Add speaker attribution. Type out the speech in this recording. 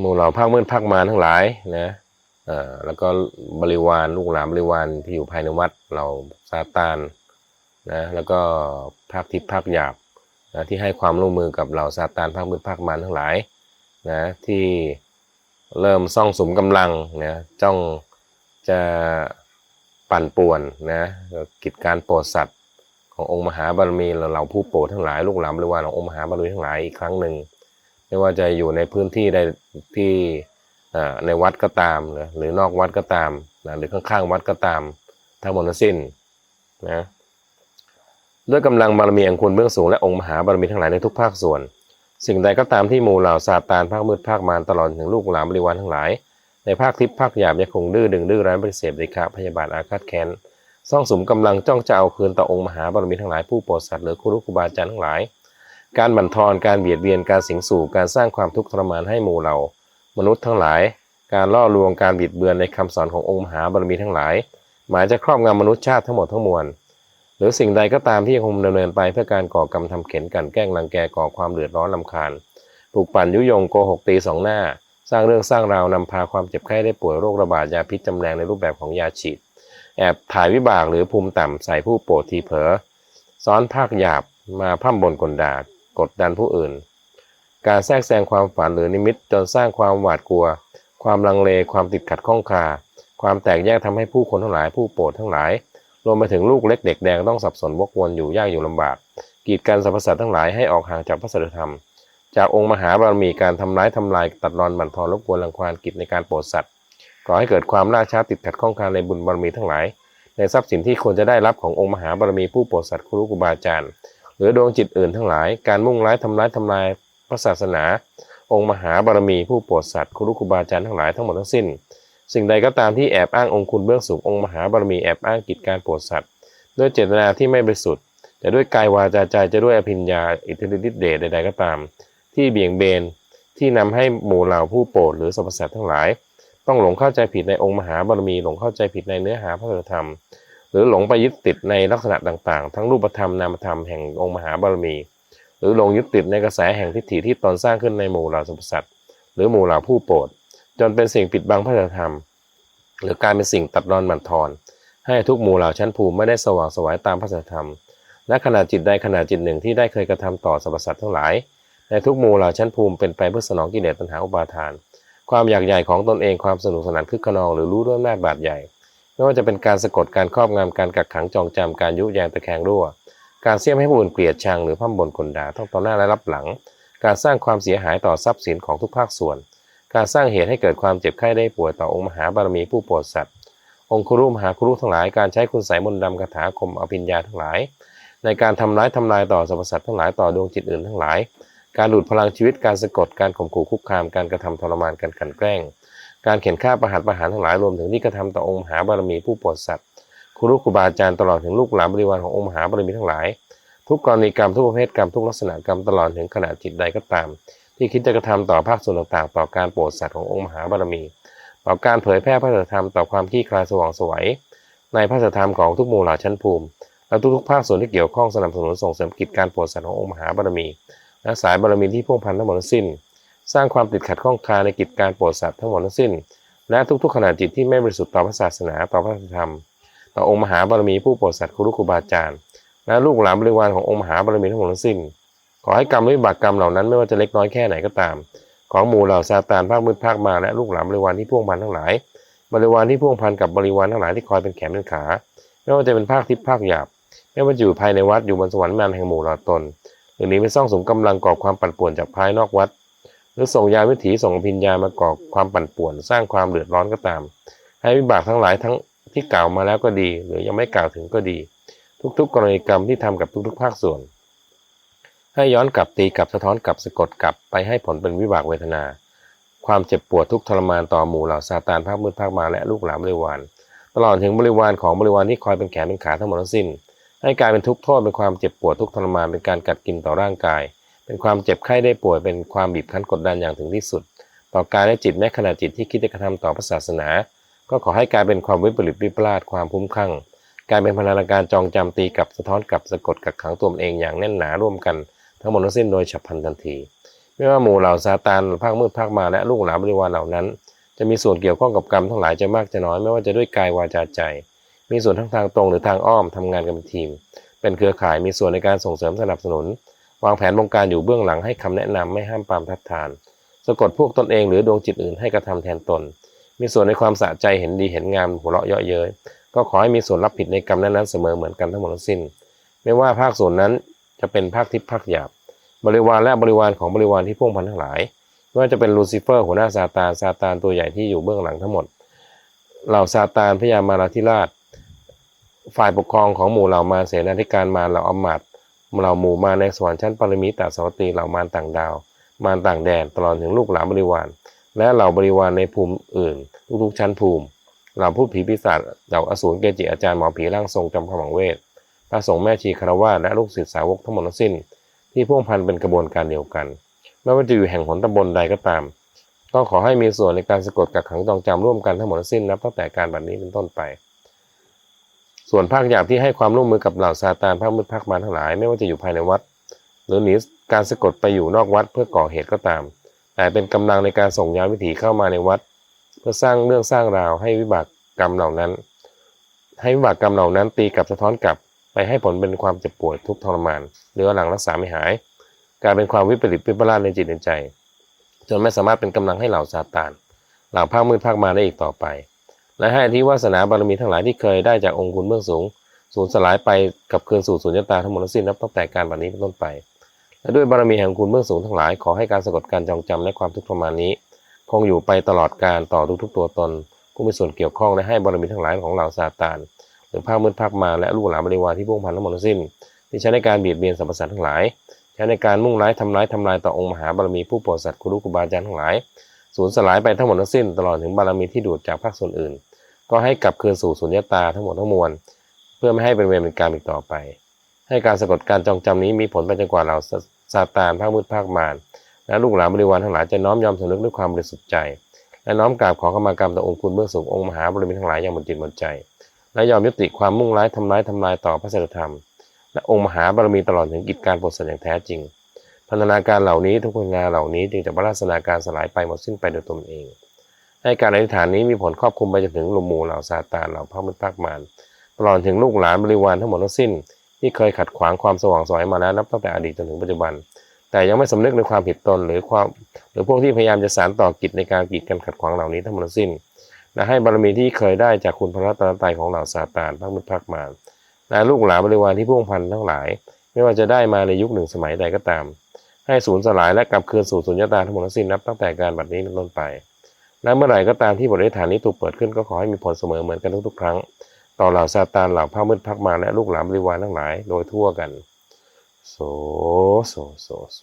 Speaker 1: หมู่เหล่าภาคมืดภาคมารทั้งหลายนะเอ่อแล้วก็บริวารลูกหลานบริวารที่อยู่ภายในวัดเราซาตานนะแล้วก็ภาคทิพย์ภาคหยาบนะที่ให้ความร่วมมือกับเหล่าซาตานภาคมืดภาคมารทั้งหลายนะที่เริ่มซ่องสมกำลังนะจ้องจะปั่นป่วนนะกิจการโปรดสัตว์ขององค์มหาบารมีเหล่าผู้โปรดทั้งหลายลูกหลานบริวารขององค์มหาบารมีทั้งหลายอีกครั้งหนึ่ง ไม่ว่าจะอยู่ในพื้นที่ใดที่ในวัดก็ตามนะหรือนอกวัดก็ตามนะหรือข้างๆวัดก็ตามทั้งหมดทั้งสิ้นนะด้วยกำลังบารมีอันควรเบื้องสูงและองค์มหาบารมีทั้งหลายในทุกภาคส่วน สิ่งใดก็ตามที่หมู่เหล่าซาตานภาคมืดภาคมารตลอดถึงลูกหลานบริวารทั้งหลาย ในภาคทิพย์ภาคหยาบยังคงดื้อดึงดื้อรั้นปฏิเสธเดชะพยาบาทอาฆาตแค้นซ่องสมกำลังจ้องจะเอาคืนต่อองค์มหาบารมีทั้งหลายผู้โปรดสัตว์หรือครูรุครูบาอาจารย์ทั้งหลาย การบั่นทอนการเบียดเบียนการสิงสู่การสร้างความทุกข์ทรมานให้หมู่เรา มนุษย์ทั้งหลาย การล่อลวงการบิดเบือนในคำสอนขององค์มหาบารมีทั้งหลาย หมายจะครอบงำมนุษย์ชาติทั้งหมดทั้งมวลหรือสิ่งใดก็ตามที่ยังคงดำเนินไปเพื่อการก่อกรรมทำเข็นกันแกล้งรังแกก่อความเดือดร้อนลำคาญปลุกปั่นยุยงโกหกตีสองหน้า สร้างเรื่องสร้างราวนำพาความเจ็บไข้ได้ป่วยโรคระบาดยาพิษจำแรงในรูปแบบของยาฉีด แอบถ่ายวิบากหรือภูมิต่ำใส่ผู้โปรดทีเผลอซ้อนภาคหยาบมาพร่ำบนกลดา กดดันผู้อื่น การแทรกแซงความฝันหรือนิมิตจนสร้างความหวาดกลัว ความลังเล ความติดขัดข้องคา ความแตกแยกทำให้ผู้คนทั้งหลาย ผู้โปรดทั้งหลาย รวมไปถึงลูกเล็กเด็กแดงต้องสับสนวกวนอยู่ยากอยู่ลำบาก กีดกันสรรพสัตว์ทั้งหลายให้ออกห่างจากพระสัจธรรม จากองค์มหาบารมีการทำร้ายทำลายตัดรอนบั่นทอนรบกวนรังควานกิจในการโปรดสัตว์ก่อให้เกิดความล่าช้าติดขัดข้องคาในบุญบารมีทั้งหลายในทรัพย์สินที่ควรจะได้รับขององค์มหาบารมีผู้โปรดสัตว์ครูครูบาอาจารย์ หรือดวงจิตอื่นทั้งหลาย การมุ่งร้ายทำร้ายทำลายพระศาสนา องค์มหาบารมีผู้โปรดสัตว์ครูครูบาอาจารย์ทั้งหลายทั้งหมดทั้งสิ้น สิ่งใดก็ตามที่แอบอ้างองค์คุณเบื้องสูงองค์มหาบารมีแอบอ้างกิจการโปรดสัตว์ด้วยเจตนาที่ไม่บริสุทธิ์จะด้วยกายวาจาใจจะด้วยอภิญญาอิทธิฤทธิเดชใดๆก็ตาม ที่เบี่ยงเบนที่นำให้หมู่เหล่าผู้โปรดหรือสรรพสัตว์ทั้งหลาย ต้องหลงเข้าใจผิดในองค์มหาบารมีหลงเข้าใจผิดในเนื้อหาพระธรรม หรือหลงไปยึดติดในลักษณะต่างๆ ทั้งรูปธรรมนามธรรมแห่งองค์มหาบารมี หรือหลงยึดติดในกระแสแห่งทิฏฐิที่ตนสร้างขึ้นในหมู่เหล่าสรรพสัตว์หรือหมู่เหล่าผู้โปรดจนเป็นสิ่งปิดบังพระธรรม หรือการเป็นสิ่งตัดรอนบั่นทอน ให้ทุกหมู่เหล่าชั้นภูมิไม่ได้สว่างสวายตามพระธรรมและขณะจิตใดขณะจิตหนึ่งที่ได้เคยกระทำต่อสรรพสัตว์ทั้งหลาย ในทุกหมู่เหล่าชั้นภูมิเป็นไปเพื่อสนองกิเลสตัณหาอุปาทาน ความอยากใหญ่ของตนเองความสนุกสนานคึกขนองหรือรู้ด้วยอำนาจบาดใหญ่ ไม่ว่าจะเป็นการสะกดการครอบงำการกักขังจองจำการยุแยงตะแคงรั่ว การเสี่ยมให้ผู้อื่นเกลียดชังหรือพั่มบ่นกลด่าทั้งต่อหน้าและรับหลัง การสร้างความเสียหายต่อทรัพย์สินของทุกภาคส่วน การสร้างเหตุให้เกิดความเจ็บไข้ได้ป่วยต่อองค์มหาบารมีผู้โปรดสัตว์ องค์ครุมหาครุทั้งหลายการใช้คุณไสยมนต์ดำคาถาคมอภิญญาทั้งหลาย ในการทำร้ายทำลายต่อสรรพสัตว์ทั้งหลายต่อดวงจิตอื่นทั้งหลาย การดูดพลังชีวิตการสะกดการข่มขู่คุกคามการกระทำทรมานการกันแกล้ง การเข็นฆ่าประหารประหารทั้งหลายรวมถึงที่กระทำต่อองค์มหาบารมีผู้โปรดสัตว์ครูครูบาอาจารย์ตลอดถึงลูกหลานบริวารขององค์มหาบารมีทั้งหลาย ทุกกรณีกรรมทุกประเภทกรรมทุกลักษณะกรรมตลอดถึงขณะจิตใดก็ตาม ที่คิดจะกระทำต่อภาคส่วนต่างๆ ต่อการโปรดสัตว์ขององค์มหาบารมี ต่อการเผยแพร่พระธรรมต่อความขี้คลายสว่างสวยในพระธรรมของทุกหมู่เหล่าชั้นภูมิและทุกๆภาคส่วนที่เกี่ยวข้องสนับสนุนส่งเสริมกิจการโปรดสัตว์ขององค์มหาบารมีและสายบารมีที่พ่วงพันทั้งหมดสิ้น สร้างความติดขัดข้องคาในกิจการโปรดสัตว์ทั้งหมดทั้งสิ้น และทุกๆขณะจิตที่ไม่บริสุทธิ์ต่อพระศาสนาต่อพระธรรม ต่อองค์มหาบารมีผู้โปรดสัตว์ครูครูบาอาจารย์และลูกหลานบริวารขององค์มหาบารมีทั้งหมดทั้งสิ้น ขอให้กรรมวิบากกรรมเหล่านั้นไม่ว่าจะเล็กน้อยแค่ไหนก็ตาม ของหมู่เหล่าซาตานภาคมืดภาคมาและลูกหลานบริวารที่พ่วงพันทั้งหลาย บริวารที่พ่วงพันกับบริวารทั้งหลายที่คอยเป็นแขนเป็นขา ไม่ว่าจะเป็นภาคทิพย์ภาคหยาบ ไม่ว่าจะอยู่ภายในวัดอยู่บนสวรรค์แมนแห่งหมู่เหล่าตนหรือนี้ไปซ่องสมกำลังก่อความปั่นป่วนจากภายนอกวัด รือส่งยาวิถีส่งอภิญญามาก่อความปั่นป่วน สร้างความเดือดร้อนก็ตาม ให้วิบากทั้งหลายทั้งที่กล่าวมาแล้วก็ดี หรือยังไม่กล่าวถึงก็ดี ทุกๆ กรณีกรรมที่ทำกับทุกๆ ภาคส่วน ให้ย้อนกลับตีกลับสะท้อนกลับสะกดกลับไปให้ผลเป็นวิบากเวทนา ความเจ็บปวดทุกทรมานต่อหมู่เหล่าซาตานภาคมืดภาคมาและลูกหลานบริวารตลอดถึงบริวารของบริวารที่คอยเป็นแขนเป็นขาทั้งหมดทั้งสิ้น ให้กลายเป็นทุกข์โทษเป็นความเจ็บปวดทุกทรมานเป็นการกัดกินต่อร่างกาย เป็นความเจ็บไข้ได้ป่วยเป็นความบีบคั้นกดดันอย่างถึงที่สุด ต่อกายและจิตแม้ขณะจิตที่คิดจะกระทำต่อพระศาสนา ก็ขอให้กลายเป็นความวิปริตวิปลาสความพุ่มคลั่งกลายเป็นพลังการจองจำตีกับสะท้อนกับสะกดกักขังตัวเองอย่างแน่นหนาร่วมกันทั้งหมดทั้งสิ้นโดยฉับพลันทันที ไม่ว่าหมู่เหล่าซาตานภาคมืดภาคมาและลูกหลานบริวารเหล่านั้น จะมีส่วนเกี่ยวข้องกับกรรมทั้งหลายจะมากจะน้อยไม่ว่าจะด้วยกายวาจาใจ มีส่วนทั้งทางตรงหรือทางอ้อมทำงานกันเป็นทีม เป็นเครือข่ายมีส่วนในการส่งเสริมสนับสนุน วางแผนบงการอยู่เบื้องหลังให้คำแนะนำไม่ห้ามปรามทัดทาน สะกดพวกตนเองหรือดวงจิตอื่นให้กระทำแทนตน มีส่วนในความสะใจเห็นดีเห็นงามหัวเราะเยาะเย้ยก็ขอให้มีส่วนรับผิดในกรรมนั้นๆเสมอเหมือนกันทั้งหมดทั้งสิ้น ไม่ว่าภาคส่วนนั้นจะเป็นภาคทิพย์ภาคหยาบบริวารและบริวารของบริวารที่พ่วงพันทั้งหลายไม่ว่าจะเป็นลูซิเฟอร์หัวหน้าซาตานซาตานตัวใหญ่ที่อยู่เบื้องหลังทั้งหมด เหล่าซาตานพญามาราธิราช ฝ่ายปกครองของหมู่เหล่ามาเสนาธิการมาเหล่าอำมาตย์ เหล่าหมู่มาในสวรรค์ชั้นปรมิตาสวัสตีเหล่ามารต่างดาว มารต่างแดนตลอดถึงลูกหลานบริวาร และเหล่าบริวารในภูมิอื่น ทุกๆชั้นภูมิเหล่าผู้ผีปีศาจเหล่าอสูรเกจิอาจารย์หมอผีร่างทรงจำขมังเวทพระสงฆ์แม่ชีคารวะและลูกศิษย์สาวกทั้งหมดทั้งสิ้น ที่พ่วงพันเป็นกระบวนการเดียวกันไม่ว่าจะอยู่แห่งหนตำบลใดก็ตามก็ขอให้มีส่วนในการสะกดกักขังจองจำร่วมกันทั้งหมดทั้งสิ้นนับตั้งแต่การบัดนี้เป็นต้นไป ส่วนภาคหยาบที่ให้ความร่วมมือกับเหล่าซาตานภาคมืดภาคมารทั้งหลาย ไม่ว่าจะอยู่ภายในวัด หรือหนีการสะกดไปอยู่นอกวัดเพื่อก่อเหตุก็ตาม แต่เป็นกำลังในการส่งยาวิถีเข้ามาในวัด เพื่อสร้างเรื่องสร้างราวให้วิบากกรรมเหล่านั้น ให้วิบากกรรมเหล่านั้นตีกลับสะท้อนกลับไปให้ผลเป็นความเจ็บปวดทุกทรมานหรือหลังรักษาไม่หายกลายเป็นความวิปริตวิปลาสในจิตในใจ จนไม่สามารถเป็นกำลังให้เหล่าซาตานเหล่าภาคมืดภาคมารได้อีกต่อไป และให้อธิวาสนาบารมีทั้งหลายที่เคยได้จากองค์คุณเบื้องสูง สูญสลายไปกับคืนสู่สุญญตาทั้งหมดสิ้นนับตั้งแต่การบัดนี้เป็นต้นไป และด้วยบารมีแห่งคุณเบื้องสูงทั้งหลายขอให้การสะกดการจองจำและความทุกข์ทรมานนี้ คงอยู่ไปตลอดการต่อทุกๆตัวตน ผู้มีส่วนเกี่ยวข้องและให้บารมีทั้งหลายของเหล่าซาตานหรือภาคมืดภาคมาและลูกหลานบริวารที่พ่วงพันทั้งหมดสิ้น ที่ใช้ในการเบียดเบียนสรรพสัตว์ทั้งหลายใช้ในการมุ่งร้ายทำร้ายทำลายต่อองค์มหาบารมีผู้โปรดสัตว์ครูครูบาอาจารย์ทั้งหลายสูญสลายไปทั้งหมดทั้งสิ้น ตลอดถึงบารมีที่ดูดจากภาคส่วนอื่น ก็ให้กลับคืนสู่สุญญตาทั้งหมดทั้งมวล เพื่อไม่ให้เป็นเวรเป็นกรรมอีกต่อไป ให้การสะกดการจองจำนี้มีผลไปจนกว่าเราซาตานภาคมืดภาคมารและลูกหลานบริวารทั้งหลายจะน้อมยอมสำนึกด้วยความบริสุทธิ์ใจ และน้อมกราบขอขมากรรมต่อองค์คุณเบื้องสูงองค์มหาบารมีทั้งหลายอย่างหมดจิตหมดใจ และยอมยุติความมุ่งร้ายทำร้ายทำลายต่อพระสัจธรรม และองค์มหาบารมีตลอดถึงกิจการปรดสัตว์อย่างแท้จริงพันธนาการเหล่านี้ทุกผลงานเหล่านี้จึงจะบรรลัสนาการสลายไปหมดสิ้นไปโดยตนเอง ให้การอธิษฐานนี้มีผลครอบคลุมไปจนถึงหลุมหมู่เหล่าซาตานเหล่าพระมุตภาคมารตลอดถึงลูกหลานบริวารทั้งหมดทั้งสิ้น ที่เคยขัดขวางความสว่างสวยมาแล้วนับตั้งแต่อดีตจนถึงปัจจุบัน แต่ยังไม่สำนึกในความผิดตนหรือความหรือพวกที่พยายามจะสานต่อกิจในการกีดกันขัดขวางเหล่านี้ทั้งหมดทั้งสิ้นและให้บารมีที่เคยได้จากคุณพระรัตนตรัยของเหล่าซาตานพระมุตภาคมารและลูกหลานบริวารที่พ่วงพันทั้งหลาย ไม่ว่าจะได้มาในยุคหนึ่งสมัยใดก็ตาม ให้สูญสลายและกลับคืนสู่สุญญตาทั้งหมดทั้งสิ้นนับตั้งแต่การบัดนี้เป็นต้นไป และเมื่อไหร่ก็ตามที่บริฐานนี้ถูกเปิดขึ้นก็ขอให้มีผลเสมอเหมือนกันทุกๆ ครั้ง ต่อเหล่าซาตานเหล่าพระมืดพักมาและลูกหลานบริวารทั้งหลายโดยทั่วกัน โสโสโสโส